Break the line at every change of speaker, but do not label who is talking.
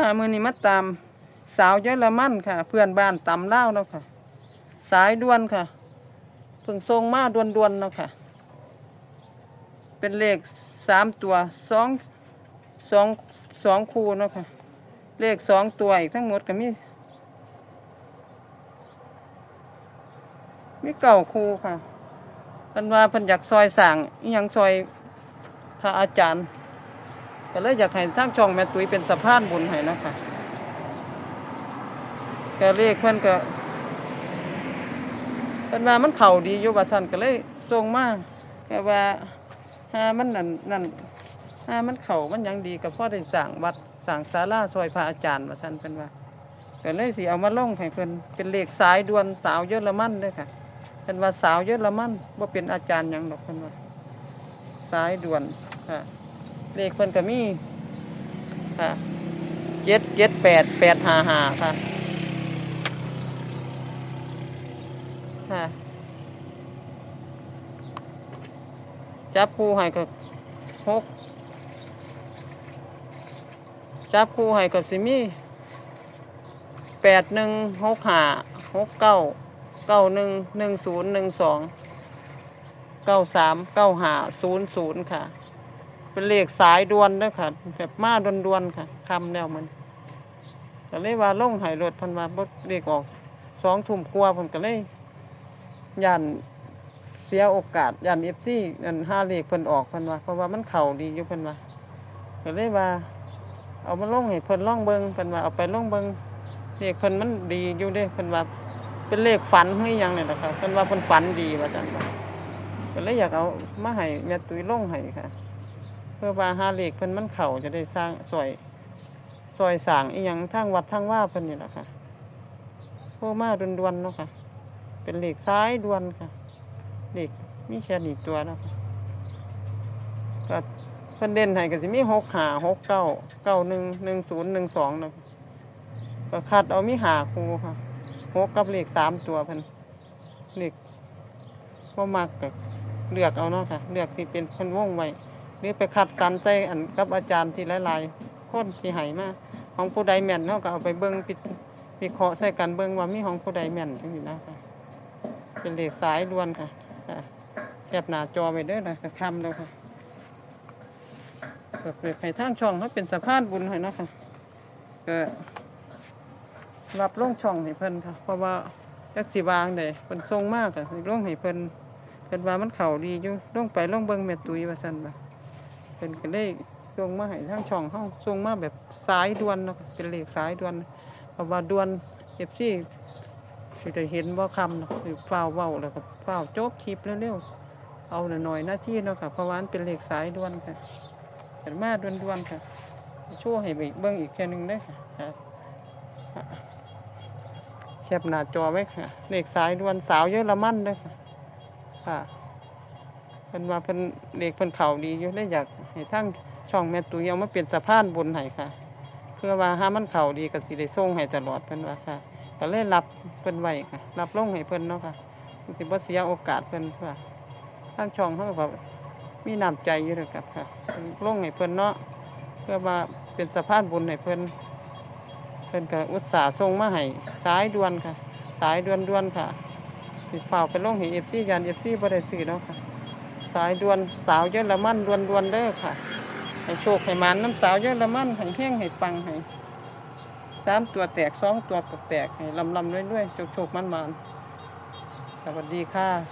ค่ะมือนี้มาตามสาวเยอรมันค่ะ เพื่อนบ้านตำเล่าเนาะค่ะ สายด่วนค่ะเพิ่งทรงมาด่วนๆเนาะค่ะ เป็นเลขสามตัวสองสองสองคูเนาะค่ะ เลขสองตัวอีกทั้งหมดก็มีมีเก่าคูค่ะเพิ่นว่าเพิ่นอยากซอยสั่งยังซอยพระอาจารย์ ก็เลยอยากให้ทางช่องแม่ตุ้ยเป็นสะพานบุญให้นะคะก็เลขเพิ่อนก็เพิ่นว่ามันเข้าดีอยู่ว่าซั่นก็เลยส่งมาแต่ว่าหามันนั่นนั่นหามันเข้ามันยังดีก็พอได้สร้างวัดสร้างศาลาซอยพระอาจารย์ว่าซั่นเพิ่นว่าก็เลยสิเอามาลงให้เพิ่อนเป็นเลขสายด่วนสาวเยอรมันด้อค่ะเพิ่นว่าสาวเยอรมันบ่าเป็นอาจารย์ยังดอกเพิ่นว่าสายด่วนค่ะ เลขเพิ่นก็มีค่ะเจ็ดเจ็ดแปดแปดห้าห้าค่ะค่ะจับคู่ให้ก็หกจับคู่ให้ก็สิมีแปดหนึ่งหกห้าหกเก้าเก้าหนึ่งหนึ่งศูนย์หนึ่งสองเก้าสามเก้าห้าศูนย์ศูนย์ค่ะ เป็นเลขสายด่วนเด้อค่ะแบบมาด่วนๆค่ะคำแล้วมันก็เลยว่าล่งหายรถพันมาบ่เลขออกสองทุ่มกว่าเพิ่นก็เลยยันเสียโอกาสยันเอฟซียันห้าเลขเพิ่นออกเพิ่นว่าเพราะว่ามันเข่าดีอยู่เพิ่นว่าก็เลยว่า เอามาล่องให้เพิ่นล่องเบิงเพิ่นว่าเอาไปล่องเบิงเลขเพิ่นมันดีอยู่เด้เพิ่นว่าเป็นเลขฝันเฮ้ยยังเนี่ยนะคะเพิ่นว่าเพิ่นฝันดีว่าซั่นว่าก็เลยอยากเอามาให้แม่ตุ้ยล่องให้ค่ะ เพื่อว่าหาเหล็กเพิ่นมันเข่าจะได้สร้างซอยซอยสางอีหยังทางวัดทางว่าเพิ่นนี่แหละค่ะโทรมาด่วนๆเนาะค่ะ เป็นเหล็กซ้ายด่วนค่ะเหล็กมีแค่นี้ตัวเนาะคะก็เพิ่นเด่นให้ก็สิมีหกหาหกเก้าเก้าหนึ่งหนึ่งศูนย์หนึ่งสองเนาะก็คัดเอามีหาคูค่ะหกกับเหล็กสามตัวเพิ่นเหล็กว่ามักก็เลือกเอาเนาะค่ะ เลือกที่เป็นเพิ่นวงไว้ หรือไปคัดกันใจอันกับอาจารย์ที่หลายๆคนที่ให้มาของผู้ใดแม่นเขาก็เอาไปเบิ้งปิดวิเคราะห์ใส่กันเบิ้งว่ามีของผู้ใดแม่นจังซี่นะคะเป็นเลขสายด่วนค่ะแคบหน้าจอไปเด้อนะก็คำแล้วค่ะก็เปิดให้ทางช่องเขาเป็นสะพานบุญให้นะค่ะก็รับลงช่องให้เพิ่นค่ะ เพราะว่าจักสิวางเด้เพิ่นทรงมากอะลงให้เพิ่นเพิ่นว่ามันเข่าดีอยู่ลงไปลงเบิ่งแม่ตุยว่าซั่นบ่ เพิ่นก็เลยส่งมาให้ทางช่องเฮาส่งมาแบบสายด่วนเนาะเป็นเลขสายด่วนเพราะว่าด่วน FC สิได้เห็นบ่าคำเนาะคือฟ้าวเว้าแล้วก็ฟ้าวจบคลิปเร็วๆเอาหน่อยๆหน้าที่เนาะค่ะเพราะว่ามันเป็นเลขสายด่วนค่ะเห็นมาด่วนๆค่ะช่วยให้ไปเบิ่งอีกแค่หนึงได้ค่ะแคปหน้าจอไว้ค่ะเลขสายด่วนสาวเยอรมันด้อค่ะค่ะ พิ่นว่าเพิ่นเด็กเพิ่นเข่าดีอยู่เลยอยากให้ทั้งช่องแม่ตุ้ยเอามาเป็นสะพานบุญให้ค่ะ เพื่อว่าห้ามันเข่าดีก็สิได้ส่งให้ตลอดเพิ่นว่าค่ะก็เลยรับเพิ่นไว้ค่ะ รับลงให้เพิ่นเนาะค่ะสิบ่เสียโอกาสเพิ่นค่ะทางช่องเฮาก็แบบมีน้ำใจอยู่เด้อครับค่ะลงให้เพิ่นเนาะเพื่อว่าเป็นสะพานบุญให้เพิ่นเพิ่นก็อุตส่าห์ส่งมาให้สายด่วนค่ะ สายด่วนๆค่ะสิฝ่าไปลงให้เอฟซียันเอฟซีบ่ได้ซื้อเนาะค่ะ สายด่วนสาวเยอละมันด่วนด่วนเด้อค่ะ ให้โชคให้มันน้ำสาวเยอละมันให้แห้งให้ปังให้สามตัวแตกสองตัวก็แตกให้ลำลำเรื่อยๆโชคโชคมันมันสวัสดีค่ะ